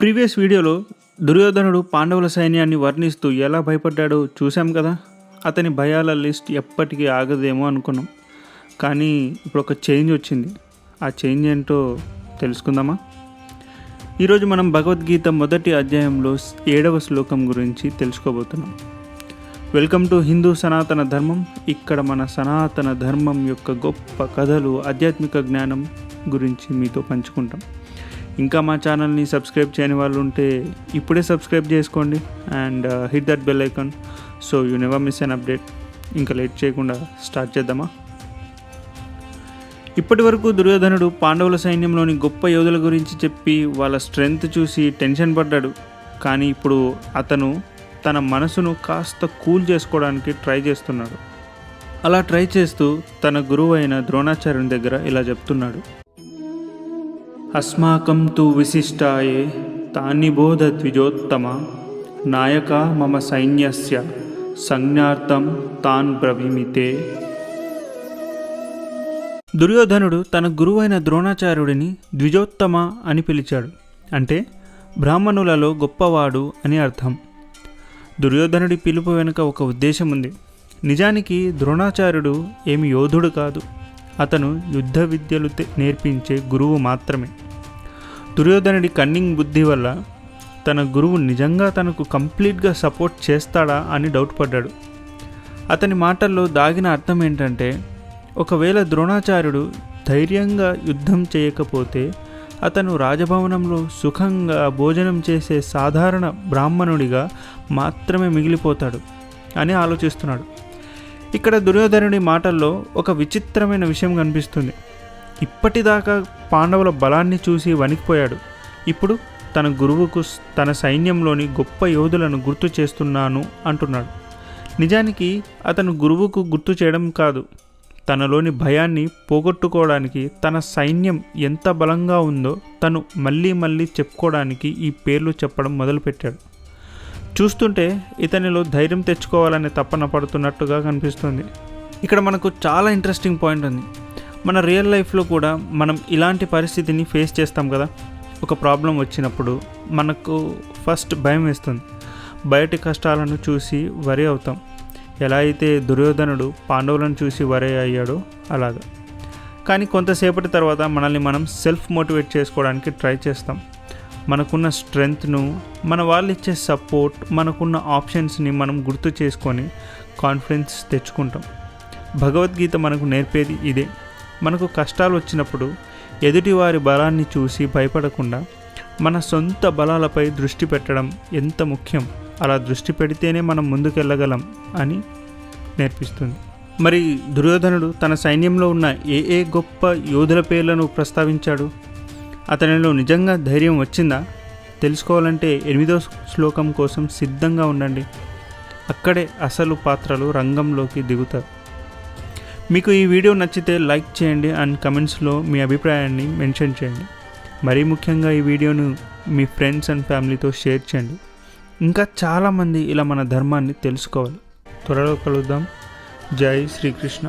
Previous వీడియోలో దుర్యోధనుడు పాండవుల సైన్యాన్ని వర్ణిస్తూ ఎలా భయపడ్డాడో చూసాం కదా? అతని భయాల లిస్ట్ ఎప్పటికీ ఆగదేమో అనుకున్నాం. కానీ ఇప్పుడు ఒక చేంజ్ వచ్చింది. ఆ చేంజ్ ఏంటో తెలుసుకుందామా? ఈరోజు మనం భగవద్గీత మొదటి అధ్యాయంలో ఏడవ శ్లోకం గురించి తెలుసుకోబోతున్నాం. వెల్కమ్ టు హిందూ సనాతన ధర్మం. ఇక్కడ మన సనాతన ధర్మం యొక్క గొప్ప కథలు ఆధ్యాత్మిక జ్ఞానం గురించి మీతో పంచుకుంటాం. ఇంకా మా ఛానల్ని సబ్స్క్రైబ్ చేయని వాళ్ళు ఉంటే ఇప్పుడే సబ్స్క్రైబ్ చేసుకోండి and hit that bell icon so you never miss an update ఇంకా లేట్ చేయకుండా స్టార్ట్ చేద్దామా? ఇప్పటి వరకు దుర్యోధనుడు పాండవుల సైన్యంలోని గొప్ప యోధుల గురించి చెప్పి వాళ్ళ స్ట్రెంగ్త్ చూసి టెన్షన్ పడ్డాడు. కానీ ఇప్పుడు అతను తన మనసును కాస్త కూల్ చేసుకోవడానికి ట్రై చేస్తున్నాడు. అలా ట్రై చేస్తూ తన గురువు అయిన ద్రోణాచార్యుని దగ్గర ఇలా చెప్తున్నాడు. అస్మాకం తు విశిష్టాయే తాని బోధ ద్విజోత్తమ నాయక మమ సైన్యస్య సంజ్ఞార్థం తాన్ బ్రవిమితే దుర్యోధనుడు తన గురువైన ద్రోణాచార్యుడిని ద్విజోత్తమ అని పిలిచాడు. అంటే బ్రాహ్మణులలో గొప్పవాడు అని అర్థం. దుర్యోధనుడి పిలుపు వెనుక ఒక ఉద్దేశం ఉంది నిజానికి ద్రోణాచార్యుడు ఏమి యోధుడు కాదు. అతను యుద్ధ విద్యలు నేర్పించే గురువు మాత్రమే. దుర్యోధనుడి కన్నింగ్ బుద్ధి వల్ల తన గురువు నిజంగా తనకు కంప్లీట్గా సపోర్ట్ చేస్తాడా అని డౌట్ పడ్డాడు. అతని మాటల్లో దాగిన అర్థం ఏంటంటే ఒకవేళ ద్రోణాచార్యుడు ధైర్యంగా యుద్ధం చేయకపోతే అతను రాజభవనంలో సుఖంగా భోజనం చేసే సాధారణ బ్రాహ్మణుడిగా మాత్రమే మిగిలిపోతాడు అని ఆలోచిస్తున్నాడు. ఇక్కడ దుర్యోధనుడి మాటల్లో ఒక విచిత్రమైన విషయం కనిపిస్తుంది. ఇప్పటిదాకా పాండవుల బలాన్ని చూసి వణికిపోయాడు. ఇప్పుడు తన గురువుకు తన సైన్యంలోని గొప్ప యోధులను గుర్తు చేస్తున్నాను అంటున్నాడు. నిజానికి అతను గురువుకు గుర్తు చేయడం కాదు. తనలోని భయాన్ని పోగొట్టుకోవడానికి తన సైన్యం ఎంత బలంగా ఉందో తను మళ్ళీ మళ్ళీ చెప్పుకోవడానికి ఈ పేర్లు చెప్పడం మొదలుపెట్టాడు. చూస్తుంటే ఇతనిలో ధైర్యం తెచ్చుకోవాలనే తపన పడుతున్నట్టుగా కనిపిస్తుంది. ఇక్కడ మనకు చాలా ఇంట్రెస్టింగ్ పాయింట్ ఉంది. మన రియల్ లైఫ్లో కూడా మనం ఇలాంటి పరిస్థితిని ఫేస్ చేస్తాం కదా. ఒక ప్రాబ్లం వచ్చినప్పుడు మనకు ఫస్ట్ భయం వేస్తుంది. బయటి కష్టాలను చూసి వరి అవుతాం. ఎలా అయితే దుర్యోధనుడు పాండవులను చూసి వరే అయ్యాడో అలాగా. కానీ కొంతసేపటి తర్వాత మనల్ని మనం సెల్ఫ్ మోటివేట్ చేసుకోవడానికి ట్రై చేస్తాం. మనకున్న స్ట్రెంగ్త్ను మన వాళ్ళు ఇచ్చే సపోర్ట్ మనకున్న ఆప్షన్స్ని మనం గుర్తు చేసుకొని కాన్ఫిడెన్స్ తెచ్చుకుంటాం. భగవద్గీత మనకు నేర్పేది ఇదే. మనకు కష్టాలు వచ్చినప్పుడు ఎదుటివారి బలాన్ని చూసి భయపడకుండా మన సొంత బలాలపై దృష్టి పెట్టడం ఎంత ముఖ్యం? అలా దృష్టి పెడితేనే మనం ముందుకెళ్ళగలం అని నేర్పిస్తుంది. మరి దుర్యోధనుడు తన సైన్యంలో ఉన్న ఏ ఏ గొప్ప యోధుల పేర్లను ప్రస్తావించాడు? అతనిలో నిజంగా ధైర్యం వచ్చిందా? తెలుసుకోవాలంటే ఎనిమిదో శ్లోకం కోసం సిద్ధంగా ఉండండి. అక్కడే అసలు పాత్రలు రంగంలోకి దిగుతారు మీకు ఈ వీడియో నచ్చితే లైక్ చేయండి అండ్ కమెంట్స్లో మీ అభిప్రాయాన్ని మెన్షన్ చేయండి. మరీ ముఖ్యంగా ఈ వీడియోను మీ ఫ్రెండ్స్ అండ్ ఫ్యామిలీతో షేర్ చేయండి. ఇంకా చాలామంది ఇలా మన ధర్మాన్ని తెలుసుకోవాలి. త్వరలో కలుద్దాం. జై శ్రీకృష్ణ.